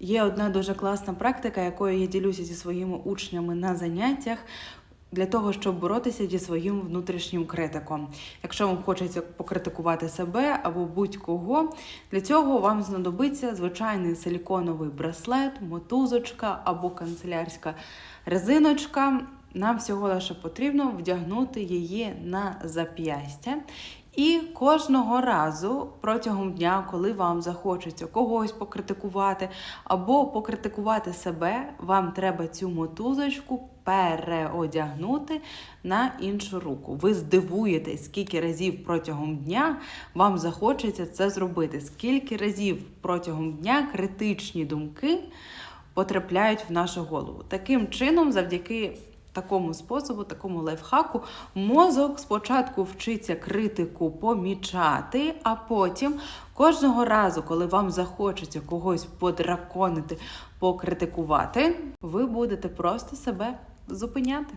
Є одна дуже класна практика, якою я ділюся зі своїми учнями на заняттях. Для того щоб боротися зі своїм внутрішнім критиком. Якщо вам хочеться покритикувати себе або будь-кого, для цього вам знадобиться звичайний силіконовий браслет, мотузочка або канцелярська резиночка. Нам всього лише потрібно вдягнути її на зап'ястя. І кожного разу протягом дня, коли вам захочеться когось покритикувати або покритикувати себе, вам треба цю мотузочку переодягнути на іншу руку. Ви здивуєтесь, скільки разів протягом дня вам захочеться це зробити, скільки разів протягом дня критичні думки потрапляють в нашу голову. Таким чином, завдяки такому способу, такому лайфхаку, мозок спочатку вчиться критику помічати, а потім кожного разу, коли вам захочеться когось подраконити, покритикувати, ви будете просто себе зупиняти.